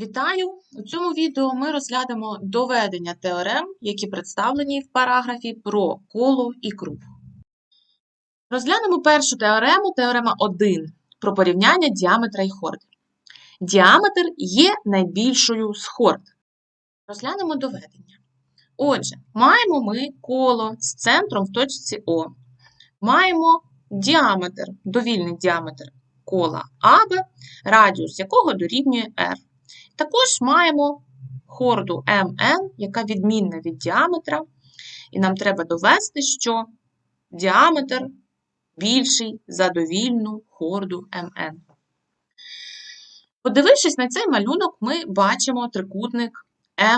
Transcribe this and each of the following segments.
Вітаю! У цьому відео ми розглянемо доведення теорем, які представлені в параграфі про коло і круг. Розглянемо першу теорему, теорема 1 про порівняння діаметра і хорди. Діаметр є найбільшою з хорд. Розглянемо доведення. Отже, маємо ми коло з центром в точці О. Маємо діаметр, довільний діаметр кола АБ, радіус якого дорівнює R. Також маємо хорду МН, яка відмінна від діаметра, і нам треба довести, що діаметр більший за довільну хорду МН. Подивившись на цей малюнок, ми бачимо трикутник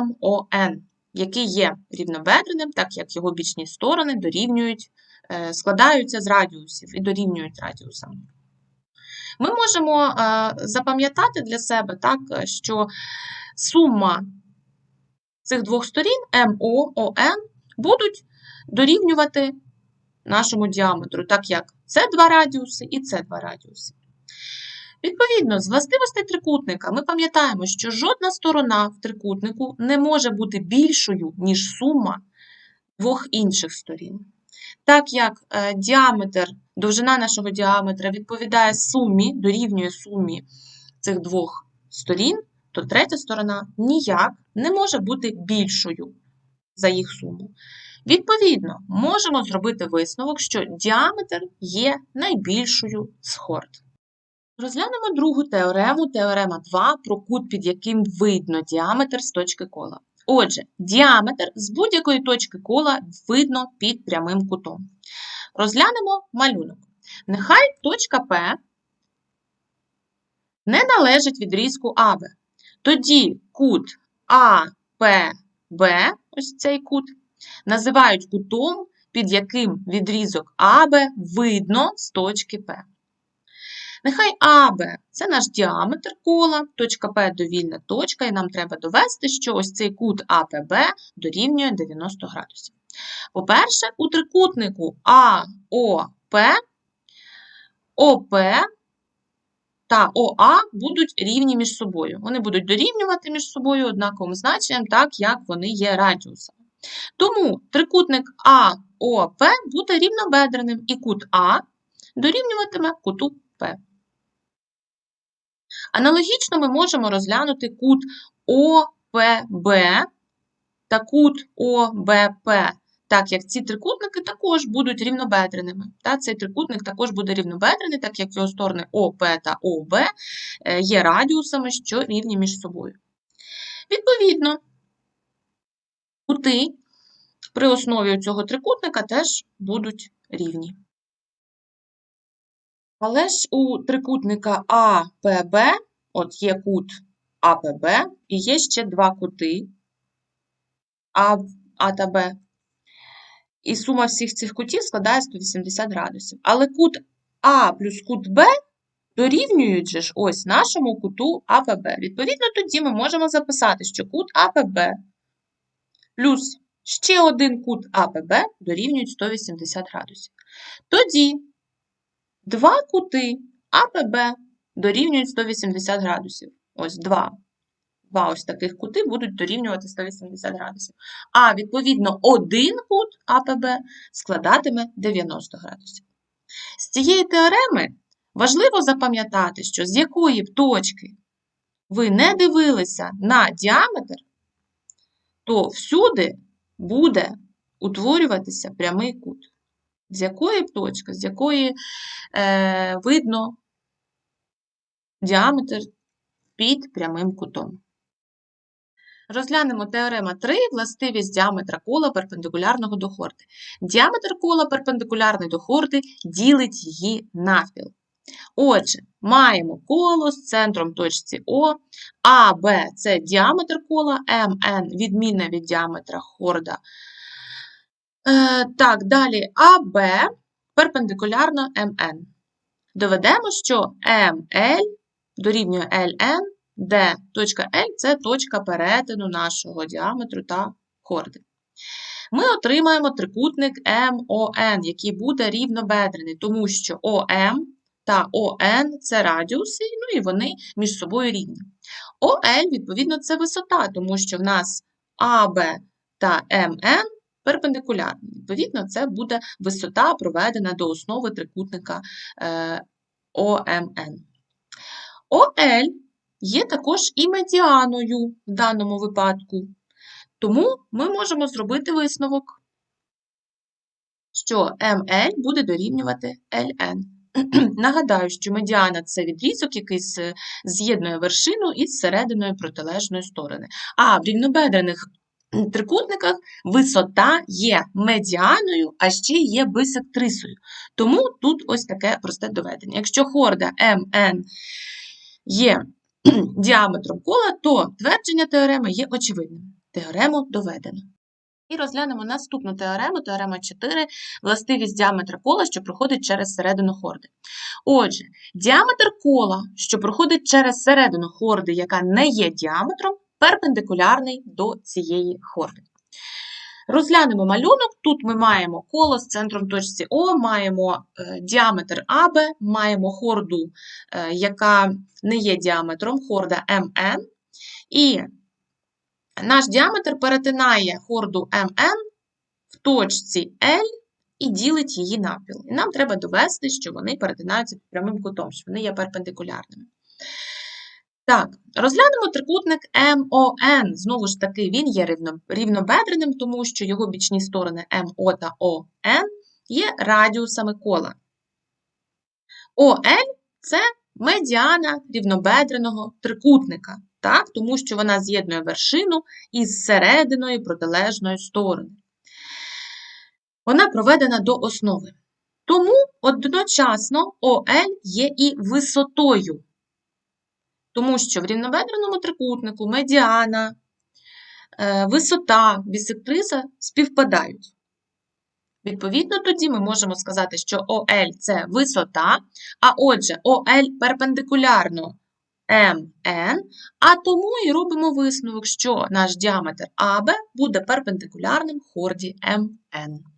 МОН, який є рівнобедреним, так як його бічні сторони дорівнюють, е, складаються з радіусів і дорівнюють радіусам. Ми можемо е, запам'ятати для себе так, що сума цих двох сторін МО, ОН будуть дорівнювати нашому діаметру, так як це два радіуси і це два радіуси. Відповідно, з властивостей трикутника ми пам'ятаємо, що жодна сторона в трикутнику не може бути більшою, ніж сума двох інших сторін. Так як е, діаметр, довжина нашого діаметра відповідає сумі, дорівнює сумі цих двох сторін, то третя сторона ніяк не може бути більшою за їх суму. Відповідно, можемо зробити висновок, що діаметр є найбільшою з хорд. Розглянемо другу теорему, теорема 2 про кут, під яким видно діаметр з точки кола. Отже, діаметр з будь-якої точки кола видно під прямим кутом. Розглянемо малюнок. Нехай точка P не належить відрізку АБ. Тоді кут АПБ, ось цей кут, називають кутом, під яким відрізок АБ видно з точки П. Нехай АБ це наш діаметр кола, точка П довільна точка, і нам треба довести, що ось цей кут АПБ дорівнює 90 градусів. По-перше, у трикутнику АОП, ОП та ОА будуть рівні між собою. Вони будуть дорівнювати між собою однаковим значенням, так як вони є радіусами. Тому трикутник АОП буде рівнобедреним, і кут А дорівнюватиме куту П. Аналогічно ми можемо розглянути кут ОПБ та кут ОБП, так як ці трикутники також будуть рівнобедреними. Та, Цей трикутник також буде рівнобедрений, так як його сторони ОП та ОБ є радіусами, що рівні між собою. Відповідно, кути при основі цього трикутника теж будуть рівні. Але ж у трикутника АПБ, от є кут АПБ, і є ще два кути А, а та Б. І сума всіх цих кутів складає 180 градусів. Але кут А плюс кут Б дорівнюють же ж ось нашому куту АПБ. Відповідно, тоді ми можемо записати, що кут АПБ плюс ще один кут АПБ дорівнюють 180 градусів. Тоді Два кути АПБ дорівнюють 180 градусів. Ось два. Два ось таких кути будуть дорівнювати 180 градусів. А, відповідно, один кут АПБ складатиме 90 градусів. З цієї теореми важливо запам'ятати, що з якої б точки ви не дивилися на діаметр, то всюди буде утворюватися прямий кут з якої точки, з якої е, видно діаметр під прямим кутом. Розглянемо теорема 3, властивість діаметра кола перпендикулярного до хорди. Діаметр кола перпендикулярний до хорди ділить її навпіл. Отже, маємо коло з центром точці О, А, Б це діаметр кола, МН відмінна від діаметра хорда Е, Так, далі АБ перпендикулярно МН. Доведемо, що МЛ дорівнює LN, де точка L це точка перетину нашого діаметру та хорди. Ми отримаємо трикутник МОН, який буде рівнобедрений, тому що ОМ та ОН це радіуси, ну і вони між собою рівні. ОЛ, відповідно, це висота, тому що в нас АБ та МН перпендикулярні. Відповідно, це буде висота, проведена до основи трикутника е, ОМН. ОЛ є також і медіаною в даному випадку. Тому ми можемо зробити висновок, що МЛ буде дорівнювати ЛН. Нагадаю, що медіана це відрізок, який з'єднує вершину із серединою протилежної сторони. А в рівнобедрених трикутниках висота є медіаною, а ще є бисектрисою. Тому тут ось таке просте доведення. Якщо хорда МН є діаметром кола, то твердження теореми є очевидним. Теорему доведено. І розглянемо наступну теорему, теорема 4, властивість діаметра кола, що проходить через середину хорди. Отже, діаметр кола, що проходить через середину хорди, яка не є діаметром, перпендикулярний до цієї хорди. Розглянемо малюнок. Тут ми маємо коло з центром точці О, маємо е, діаметр АБ, маємо хорду, е, яка не є діаметром, хорда МН. І наш діаметр перетинає хорду МН в точці L і ділить її навпіл. І нам треба довести, що вони перетинаються прямим кутом, що вони є перпендикулярними. Так, розглянемо трикутник МОН. Знову ж таки, він є рівнобедреним, тому що його бічні сторони МО та ОН є радіусами кола. ОЛ це медіана рівнобедреного трикутника, так? тому що вона з'єднує вершину із серединою протилежної сторони. Вона проведена до основи. Тому одночасно ОЛ є і висотою. Тому що в рівнобедреному трикутнику медіана, е, висота, бісектриса співпадають. Відповідно, тоді ми можемо сказати, що ОЛ це висота, а отже, ОЛ перпендикулярно МН, а тому і робимо висновок, що наш діаметр АБ буде перпендикулярним хорді МН.